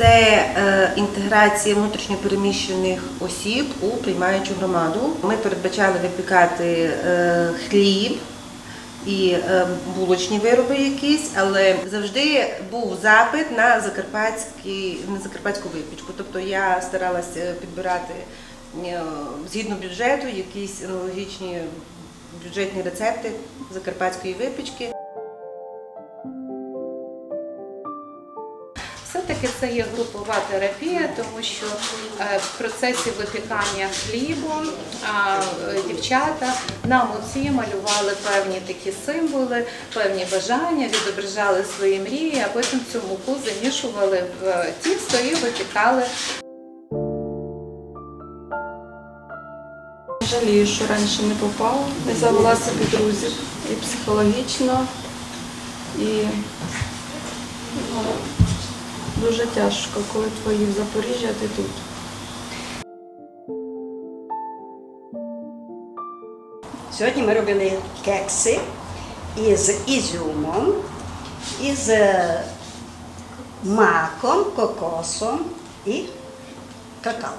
це е, інтеграція внутрішньопереміщених осіб у приймаючу громаду. Ми передбачали випікати е, хліб і е, булочні вироби якісь, але завжди був запит на закарпатський на закарпатську випічку. Тобто я старалася підбирати згідно бюджету якісь аналогічні бюджетні рецепти закарпатської випічки. Все-таки це є групова терапія, тому що е, в процесі випікання хлібу е, дівчата на муці малювали певні такі символи, певні бажання, відображали свої мрії, а потім цю муку замішували в е, тісто і випікали. Жалію, що раніше не попала, не завела собі друзів і психологічно, і ну, дуже тяжко, коли твої в Запоріжжі, а ти тут. Сьогодні ми робили кекси із ізюмом, із е, маком, кокосом і какао.